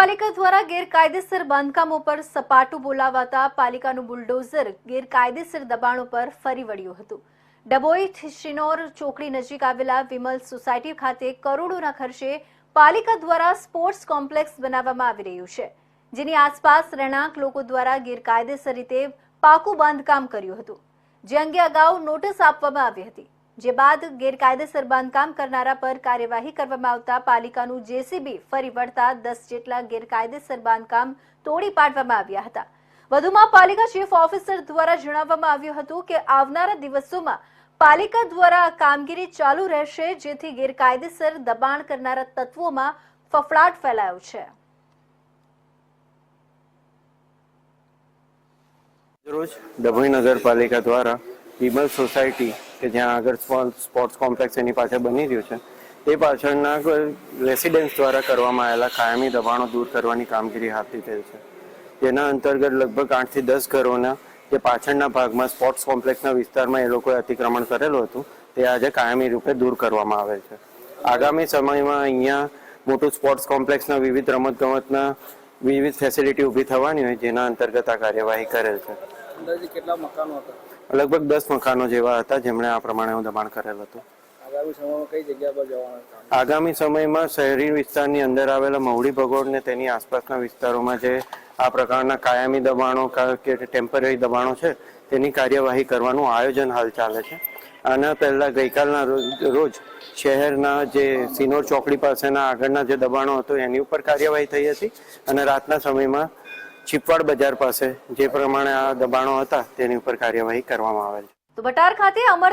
મહાનગરપાલિકા દ્વારા ગેરકાયદેસર બાંધકામો પર સપાટું બોલાવાતા પાલિકાનું બુલડોઝર ગેરકાયદેસર દબાણો પર ફરી વળ્યું હતું. ડભોઈ શિનોર ચોકડી નજીક આવેલા વિમલ સોસાયટી ખાતે કરોડોના ખર્ચે પાલિકા દ્વારા સ્પોર્ટ્સ કોમ્પ્લેક્સ બનાવવામાં આવી રહ્યું છે, જેની આસપાસ રહેણાંક લોકો દ્વારા ગેરકાયદેસર રીતે પાકું બાંધકામ કર્યું હતું. જે અંગે અગાઉ નોટિસ આપવામાં આવી હતી. જે બાદ ગેરકાયદેસર બાંધકામ કરનારા પર કાર્યવાહી કરવામાં આવતા પાલિકાનું જેસીબી ફરી વળતા દસ જેટલા ગેરકાયદેસર બાંધકામ તોડી પાડવામાં આવ્યા હતા. વધુમાં પાલિકા ચીફ ઓફિસર દ્વારા જણાવવામાં આવ્યું હતું કે આવનારા દિવસોમાં પાલિકા દ્વારા કામગીરી ચાલુ રહેશે, જેથી ગેરકાયદેસર દબાણ કરનારા તત્વોમાં ફફડાટ ફેલાયો છે. રોજ ડભોઈ નગરપાલિકા દ્વારા વિમલ સોસાયટી કે જ્યાં આગળ સ્પો- સ્પોર્ટ્સ કોમ્પ્લેક્સ એની પાછળ બની રહ્યું છે. તે પાછળના રેસિડેન્સ દ્વારા કરવામાં આવેલા કાયમી દબાણો દૂર કરવાની કામગીરી હાથ લીધેલ છે. જેના અંતર્ગત લગભગ આઠથી દસ ઘરોના જે પાછળના ભાગમાં સ્પોર્ટ્સ કોમ્પ્લેક્સના વિસ્તારમાં એ લોકોએ અતિક્રમણ કરેલું હતું, તે આજે કાયમી રૂપે દૂર કરવામાં આવે છે. આગામી સમયમાં અહીંયા મોટું સ્પોર્ટ્સ કોમ્પ્લેક્સના વિવિધ રમતગમતના વિવિધ ફેસિલિટી ઊભી થવાની હોય, જેના અંતર્ગત આ કાર્યવાહી કરેલ છે. કેટલા મકાનો હતા? લગભગ દસ મકાનો જેવા હતા જેમણે આ પ્રમાણે દબાણ કરેલ હતું. આગામી સમયમાં શહેરી વિસ્તારની અંદર આવેલા મહુડી ભગોળ ને તેની આસપાસના વિસ્તારોમાં જે આ પ્રકારના કાયમી દબાણો કા- ટેમ્પરરી દબાણો છે તેની કાર્યવાહી કરવાનું આયોજન હાલ ચાલે છે. આના પહેલા ગઈકાલના રોજ શહેરના જે સિનોર ચોકડી પાસેના આગળના જે દબાણો હતો એની ઉપર કાર્યવાહી થઈ હતી અને રાતના સમયમાં ચીપવાડ બજાર પાસે જે પ્રમાણે આ દબાણો હતા, તેની ઉપર કાર્યવાહી કરવામાં આવેલ છે. તો બટાર ખાતે અમર